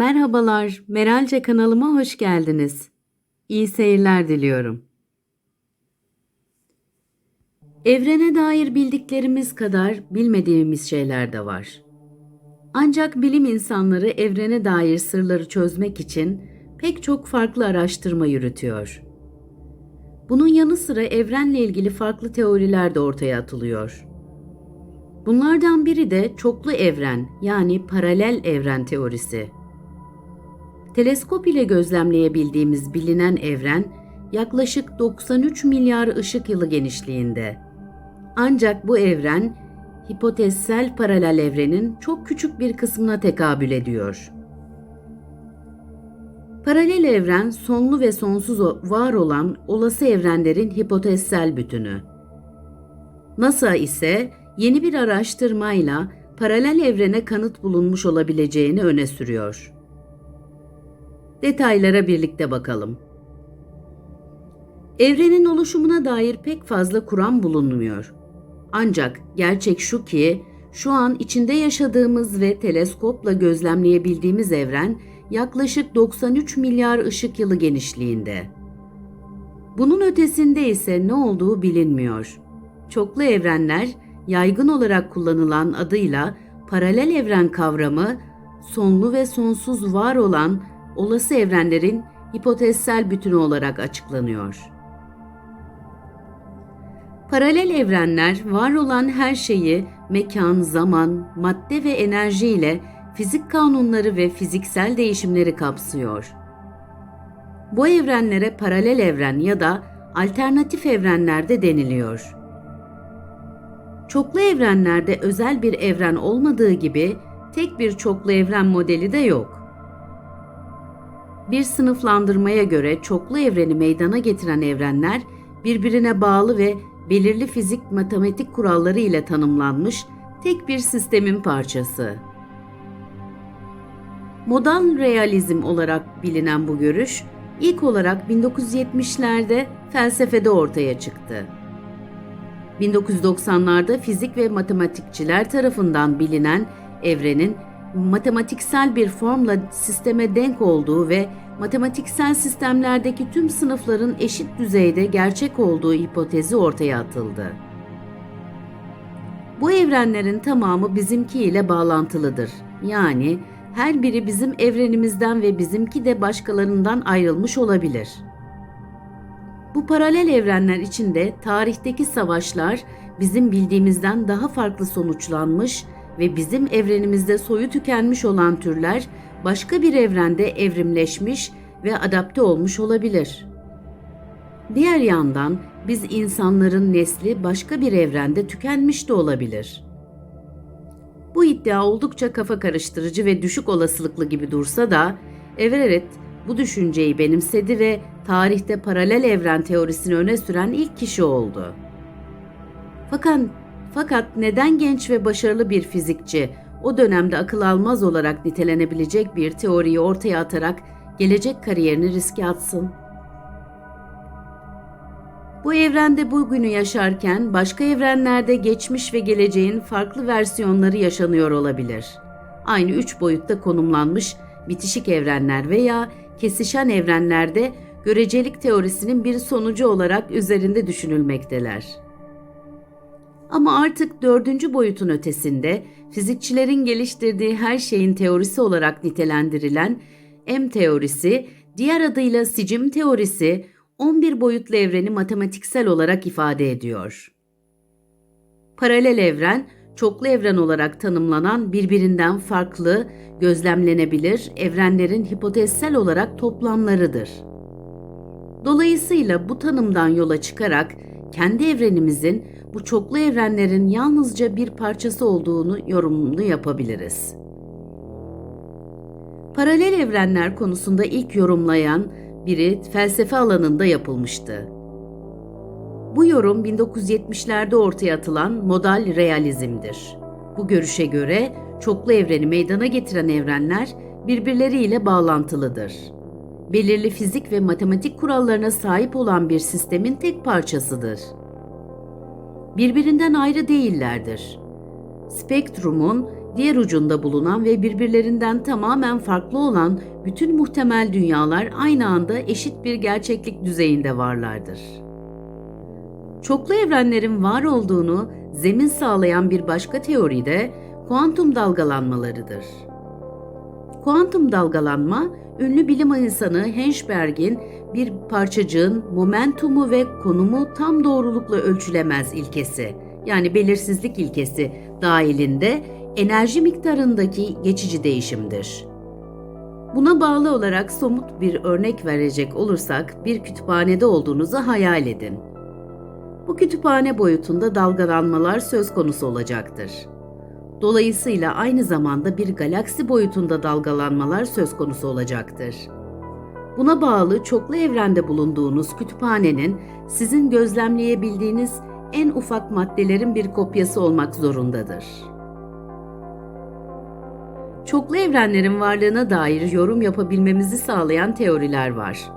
Merhabalar, Meralce kanalıma hoş geldiniz. İyi seyirler diliyorum. Evrene dair bildiklerimiz kadar bilmediğimiz şeyler de var. Ancak bilim insanları evrene dair sırları çözmek için pek çok farklı araştırma yürütüyor. Bunun yanı sıra evrenle ilgili farklı teoriler de ortaya atılıyor. Bunlardan biri de çoklu evren yani paralel evren teorisi. Teleskop ile gözlemleyebildiğimiz bilinen evren yaklaşık 93 milyar ışık yılı genişliğinde. Ancak bu evren hipotezsel paralel evrenin çok küçük bir kısmına tekabül ediyor. Paralel evren sonlu ve sonsuz var olan olası evrenlerin hipotezsel bütünü. NASA ise yeni bir araştırmayla paralel evrene kanıt bulunmuş olabileceğini öne sürüyor. Detaylara birlikte bakalım. Evrenin oluşumuna dair pek fazla kuram bulunmuyor. Ancak gerçek şu ki şu an içinde yaşadığımız ve teleskopla gözlemleyebildiğimiz evren yaklaşık 93 milyar ışık yılı genişliğinde. Bunun ötesinde ise ne olduğu bilinmiyor. Çoklu evrenler yaygın olarak kullanılan adıyla paralel evren kavramı sonlu ve sonsuz var olan olası evrenlerin hipotezsel bütünü olarak açıklanıyor. Paralel evrenler var olan her şeyi mekan, zaman, madde ve enerji ile fizik kanunları ve fiziksel değişimleri kapsıyor. Bu evrenlere paralel evren ya da alternatif evrenler de deniliyor. Çoklu evrenlerde özel bir evren olmadığı gibi tek bir çoklu evren modeli de yok. Bir sınıflandırmaya göre çoklu evreni meydana getiren evrenler birbirine bağlı ve belirli fizik matematik kuralları ile tanımlanmış tek bir sistemin parçası. Modal realizm olarak bilinen bu görüş ilk olarak 1970'lerde felsefede ortaya çıktı. 1990'larda fizik ve matematikçiler tarafından bilinen evrenin matematiksel bir formla sisteme denk olduğu ve matematiksel sistemlerdeki tüm sınıfların eşit düzeyde gerçek olduğu hipotezi ortaya atıldı. Bu evrenlerin tamamı bizimki ile bağlantılıdır. Yani her biri bizim evrenimizden ve bizimki de başkalarından ayrılmış olabilir. Bu paralel evrenler içinde tarihteki savaşlar bizim bildiğimizden daha farklı sonuçlanmış ve bizim evrenimizde soyu tükenmiş olan türler başka bir evrende evrimleşmiş ve adapte olmuş olabilir. Diğer yandan biz insanların nesli başka bir evrende tükenmiş de olabilir. Bu iddia oldukça kafa karıştırıcı ve düşük olasılıklı gibi dursa da Everett bu düşünceyi benimsedi ve tarihte paralel evren teorisini öne süren ilk kişi oldu. Fakat fakat neden genç ve başarılı bir fizikçi o dönemde akıl almaz olarak nitelenebilecek bir teoriyi ortaya atarak gelecek kariyerini riske atsın? Bu evrende bugünü yaşarken başka evrenlerde geçmiş ve geleceğin farklı versiyonları yaşanıyor olabilir. Aynı üç boyutta konumlanmış bitişik evrenler veya kesişen evrenlerde görecelik teorisinin bir sonucu olarak üzerinde düşünülmekteler. Ama artık dördüncü boyutun ötesinde fizikçilerin geliştirdiği her şeyin teorisi olarak nitelendirilen M teorisi, diğer adıyla sicim teorisi 11 boyutlu evreni matematiksel olarak ifade ediyor. Paralel evren, çoklu evren olarak tanımlanan birbirinden farklı, gözlemlenebilir evrenlerin hipotezsel olarak toplamlarıdır. Dolayısıyla bu tanımdan yola çıkarak kendi evrenimizin bu çoklu evrenlerin yalnızca bir parçası olduğunu yorumunu yapabiliriz. Paralel evrenler konusunda ilk yorumlayan biri felsefe alanında yapılmıştı. Bu yorum 1970'lerde ortaya atılan modal realizmdir. Bu görüşe göre çoklu evreni meydana getiren evrenler birbirleriyle bağlantılıdır. Belirli fizik ve matematik kurallarına sahip olan bir sistemin tek parçasıdır birbirinden ayrı değillerdir. Spektrumun diğer ucunda bulunan ve birbirlerinden tamamen farklı olan bütün muhtemel dünyalar aynı anda eşit bir gerçeklik düzeyinde varlardır. Çoklu evrenlerin var olduğunu zemin sağlayan bir başka teori de kuantum dalgalanmalarıdır. Kuantum dalgalanma, ünlü bilim insanı Heisenberg'in bir parçacığın momentumu ve konumu tam doğrulukla ölçülemez ilkesi, yani belirsizlik ilkesi dahilinde enerji miktarındaki geçici değişimdir. Buna bağlı olarak somut bir örnek verecek olursak bir kütüphanede olduğunuzu hayal edin. Bu kütüphane boyutunda dalgalanmalar söz konusu olacaktır. Dolayısıyla aynı zamanda bir galaksi boyutunda dalgalanmalar söz konusu olacaktır. Buna bağlı çoklu evrende bulunduğunuz kütüphanenin sizin gözlemleyebildiğiniz en ufak maddelerin bir kopyası olmak zorundadır. Çoklu evrenlerin varlığına dair yorum yapabilmemizi sağlayan teoriler var.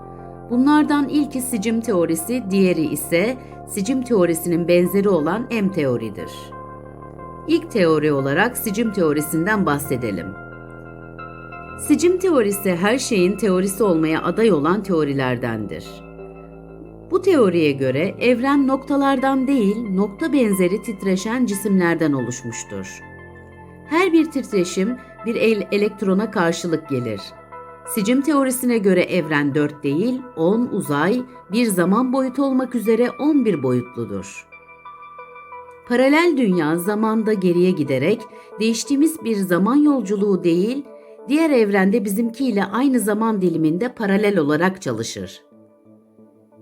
Bunlardan ilki sicim teorisi, diğeri ise sicim teorisinin benzeri olan M teoridir. İlk teori olarak sicim teorisinden bahsedelim. Sicim teorisi her şeyin teorisi olmaya aday olan teorilerdendir. Bu teoriye göre evren noktalardan değil, nokta benzeri titreşen cisimlerden oluşmuştur. Her bir titreşim bir el elektrona karşılık gelir. Sicim teorisine göre evren 4 değil, 10 uzay, bir zaman boyutu olmak üzere 11 boyutludur. Paralel dünya zamanda geriye giderek değiştiğimiz bir zaman yolculuğu değil, diğer evrende bizimkiyle aynı zaman diliminde paralel olarak çalışır.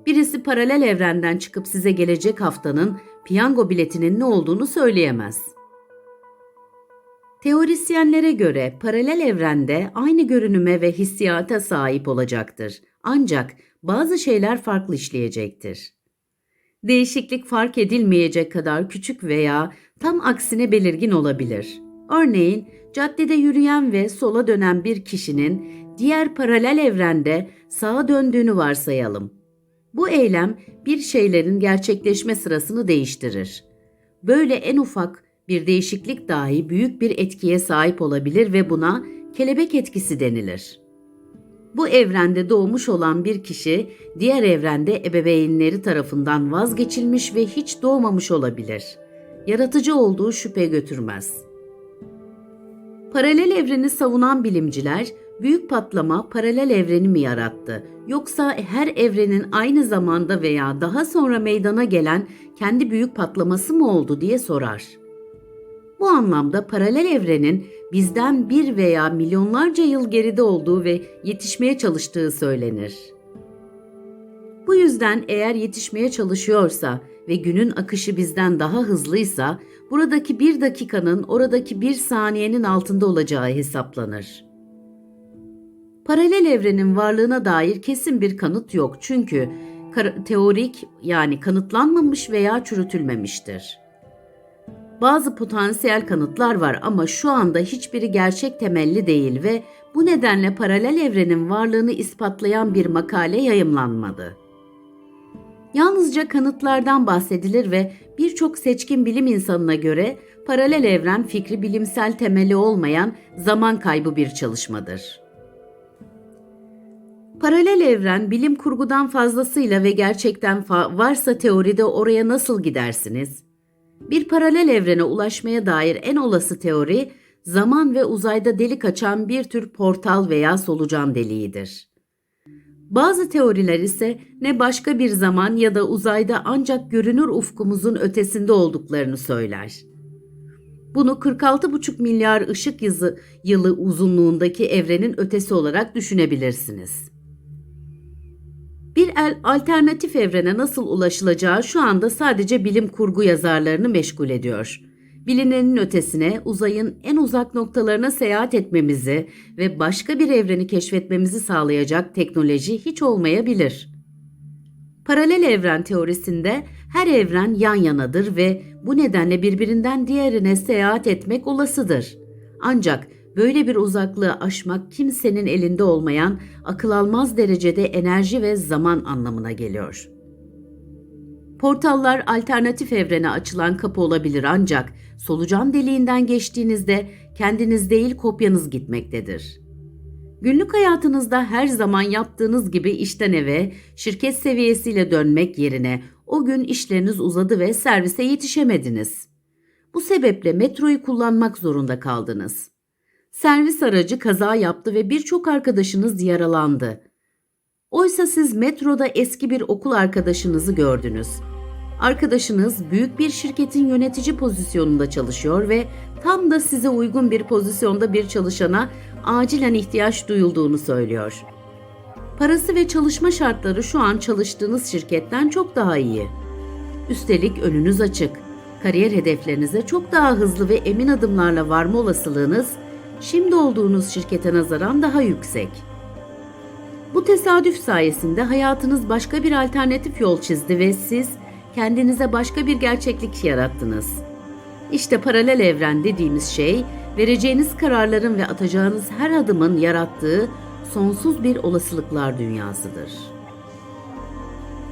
Birisi paralel evrenden çıkıp size gelecek haftanın piyango biletinin ne olduğunu söyleyemez. Teorisyenlere göre paralel evrende aynı görünüme ve hissiyata sahip olacaktır. Ancak bazı şeyler farklı işleyecektir. Değişiklik fark edilmeyecek kadar küçük veya tam aksine belirgin olabilir. Örneğin caddede yürüyen ve sola dönen bir kişinin diğer paralel evrende sağa döndüğünü varsayalım. Bu eylem bir şeylerin gerçekleşme sırasını değiştirir. Böyle en ufak bir değişiklik dahi büyük bir etkiye sahip olabilir ve buna kelebek etkisi denilir. Bu evrende doğmuş olan bir kişi diğer evrende ebeveynleri tarafından vazgeçilmiş ve hiç doğmamış olabilir. Yaratıcı olduğu şüphe götürmez. Paralel evreni savunan bilimciler büyük patlama paralel evreni mi yarattı yoksa her evrenin aynı zamanda veya daha sonra meydana gelen kendi büyük patlaması mı oldu diye sorar. Bu anlamda paralel evrenin bizden bir veya milyonlarca yıl geride olduğu ve yetişmeye çalıştığı söylenir. Bu yüzden eğer yetişmeye çalışıyorsa ve günün akışı bizden daha hızlıysa buradaki bir dakikanın oradaki bir saniyenin altında olacağı hesaplanır. Paralel evrenin varlığına dair kesin bir kanıt yok çünkü teorik yani kanıtlanmamış veya çürütülmemiştir. Bazı potansiyel kanıtlar var ama şu anda hiçbiri gerçek temelli değil ve bu nedenle paralel evrenin varlığını ispatlayan bir makale yayımlanmadı. Yalnızca kanıtlardan bahsedilir ve birçok seçkin bilim insanına göre paralel evren fikri bilimsel temeli olmayan zaman kaybı bir çalışmadır. Paralel evren bilim kurgudan fazlasıyla ve gerçekten fa- varsa teoride oraya nasıl gidersiniz? Bir paralel evrene ulaşmaya dair en olası teori, zaman ve uzayda delik açan bir tür portal veya solucan deliğidir. Bazı teoriler ise ne başka bir zaman ya da uzayda ancak görünür ufkumuzun ötesinde olduklarını söyler. Bunu 46,5 milyar ışık yılı, uzunluğundaki evrenin ötesi olarak düşünebilirsiniz. Bir alternatif evrene nasıl ulaşılacağı şu anda sadece bilim kurgu yazarlarını meşgul ediyor. Bilinenin ötesine, uzayın en uzak noktalarına seyahat etmemizi ve başka bir evreni keşfetmemizi sağlayacak teknoloji hiç olmayabilir. Paralel evren teorisinde her evren yan yanadır ve bu nedenle birbirinden diğerine seyahat etmek olasıdır. Ancak Böyle bir uzaklığı aşmak kimsenin elinde olmayan akıl almaz derecede enerji ve zaman anlamına geliyor. Portallar alternatif evrene açılan kapı olabilir ancak solucan deliğinden geçtiğinizde kendiniz değil kopyanız gitmektedir. Günlük hayatınızda her zaman yaptığınız gibi işten eve, şirket seviyesiyle dönmek yerine o gün işleriniz uzadı ve servise yetişemediniz. Bu sebeple metroyu kullanmak zorunda kaldınız. Servis aracı kaza yaptı ve birçok arkadaşınız yaralandı. Oysa siz metroda eski bir okul arkadaşınızı gördünüz. Arkadaşınız büyük bir şirketin yönetici pozisyonunda çalışıyor ve tam da size uygun bir pozisyonda bir çalışana acilen ihtiyaç duyulduğunu söylüyor. Parası ve çalışma şartları şu an çalıştığınız şirketten çok daha iyi. Üstelik önünüz açık. Kariyer hedeflerinize çok daha hızlı ve emin adımlarla varma olasılığınız şimdi olduğunuz şirkete nazaran daha yüksek. Bu tesadüf sayesinde hayatınız başka bir alternatif yol çizdi ve siz kendinize başka bir gerçeklik yarattınız. İşte paralel evren dediğimiz şey, vereceğiniz kararların ve atacağınız her adımın yarattığı sonsuz bir olasılıklar dünyasıdır.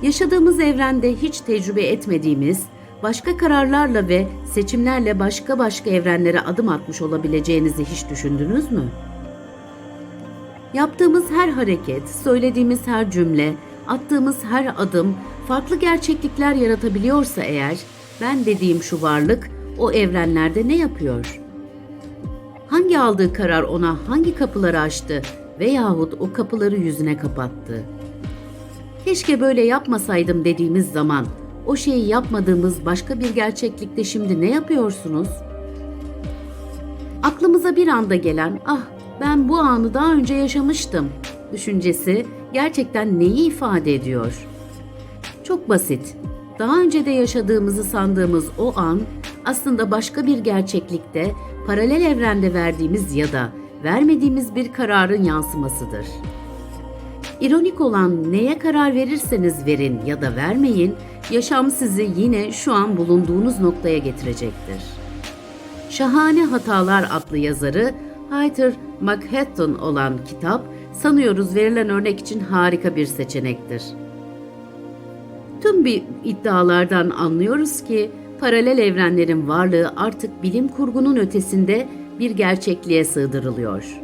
Yaşadığımız evrende hiç tecrübe etmediğimiz, başka kararlarla ve seçimlerle başka başka evrenlere adım atmış olabileceğinizi hiç düşündünüz mü? Yaptığımız her hareket, söylediğimiz her cümle, attığımız her adım farklı gerçeklikler yaratabiliyorsa eğer, ben dediğim şu varlık o evrenlerde ne yapıyor? Hangi aldığı karar ona hangi kapıları açtı veyahut o kapıları yüzüne kapattı? Keşke böyle yapmasaydım dediğimiz zaman o şeyi yapmadığımız başka bir gerçeklikte şimdi ne yapıyorsunuz? Aklımıza bir anda gelen ah ben bu anı daha önce yaşamıştım düşüncesi gerçekten neyi ifade ediyor? Çok basit. Daha önce de yaşadığımızı sandığımız o an aslında başka bir gerçeklikte, paralel evrende verdiğimiz ya da vermediğimiz bir kararın yansımasıdır. İronik olan neye karar verirseniz verin ya da vermeyin, yaşam sizi yine şu an bulunduğunuz noktaya getirecektir. Şahane Hatalar adlı yazarı Hayter McHatton olan kitap, sanıyoruz verilen örnek için harika bir seçenektir. Tüm bir iddialardan anlıyoruz ki paralel evrenlerin varlığı artık bilim kurgunun ötesinde bir gerçekliğe sığdırılıyor.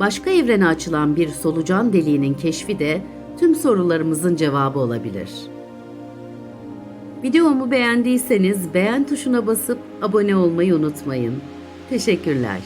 Başka evrene açılan bir solucan deliğinin keşfi de tüm sorularımızın cevabı olabilir. Videomu beğendiyseniz beğen tuşuna basıp abone olmayı unutmayın. Teşekkürler.